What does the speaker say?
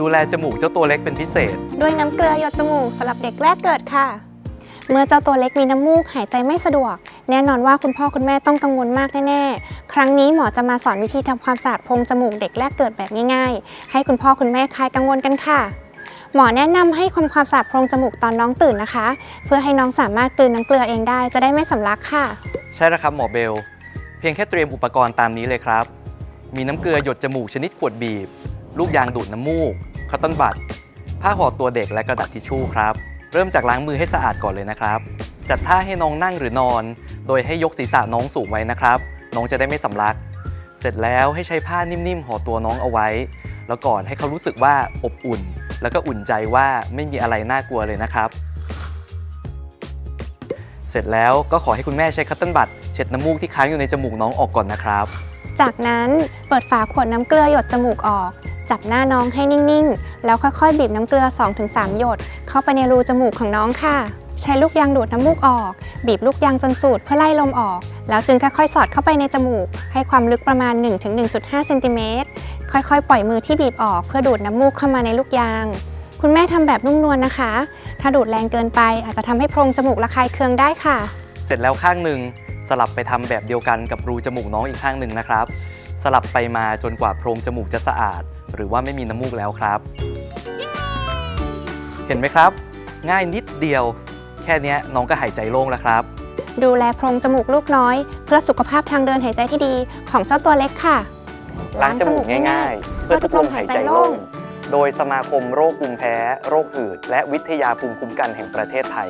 ดูแลจมูกเจ้าตัวเล็กเป็นพิเศษ ด้วยน้ำเกลือหยดจมูกสำหรับเด็กแรกเกิดค่ะ เมื่อเจ้าตัวเล็กมีน้ำมูกหายใจไม่สะดวก แน่นอนว่าคุณพ่อคุณแม่ต้องกังวลมากแน่ๆ ครั้งนี้หมอจะมาสอนวิธีทำความสะอาดโพรงจมูกเด็กแรกเกิดแบบง่ายๆ ให้คุณพ่อคุณแม่คลายกังวลกันค่ะ หมอแนะนำให้ทำความสะอาดโพรงจมูกตอนน้องตื่นนะคะ เพื่อให้น้องสามารถกลืนน้ำเกลือเองได้จะได้ไม่สำลักค่ะ ใช่แล้วครับหมอเบล เพียงแค่เตรียมอุปกรณ์ตามนี้เลยครับ มีน้ำเกลือหยดจมูกชนิดขวดบีบ ลูกยางดูดน้ำมูกคอตตอนบัดผ้าห่อตัวเด็กและกระดาษทิชชู่ครับ เริ่มจากล้างมือให้สะอาดก่อนเลยนะครับ จัดท่าให้น้องนั่งหรือนอน โดยให้ยกศีรษะน้องสูงไว้นะครับ น้องจะได้ไม่สำลัก เสร็จแล้วให้ใช้ผ้านิ่มๆห่อตัวน้องเอาไว้ แล้วก่อนให้เขารู้สึกว่าอบอุ่น แล้วก็อุ่นใจว่าไม่มีอะไรน่ากลัวเลยนะครับ เสร็จแล้วก็ขอให้คุณแม่ใช้คัตเติ้ลบัตเช็ดน้ำมูกที่ค้างอยู่ในจมูกน้องออกก่อนนะครับ จากนั้นเปิดฝาขวดน้ำเกลือหยดจมูกออก จับหน้าน้องให้นิ่งๆ แล้วค่อยๆ บีบน้ำเกลือ 2-3 หยด เข้าไปในรูจมูกของน้องค่ะ ใช้ลูกยางดูดน้ำมูกออก บีบลูกยางจนสุดเพื่อไล่ลมออก แล้วจึงค่อยๆ สอดเข้าไปในจมูก ให้ความลึกประมาณ 1-1.5เซนติเมตรค่อยๆ ปล่อยมือที่บีบออกเพื่อดูดน้ำมูกเข้ามาในลูกยาง คุณแม่ทำแบบนุ่มนวลนะคะ ถ้าดูดแรงเกินไปอาจจะทำให้โพรงจมูกระคายเคืองได้ค่ะ เสร็จแล้วข้างหนึ่งสลับไปทำแบบเดียวกันกับรูจมูกน้องอีกข้างหนึ่งนะครับ สลับไปมาจนกว่าโพรงจมูกจะสะอาด หรือว่าไม่มีน้ำมูกแล้วครับ เห็นไหมครับ ง่ายนิดเดียว แค่เนี้ยน้องก็หายใจโล่งแล้วครับ ดูแลโพรงจมูกลูกน้อย เพื่อสุขภาพทางเดินหายใจที่ดีของเจ้าตัวเล็กค่ะล้างจมูกง่ายๆ เพื่อทุกลมหายใจโล่งโดยสมาคมโรคภูมิแพ้ โรคหืด และวิทยาภูมิคุ้มกันแห่งประเทศไทย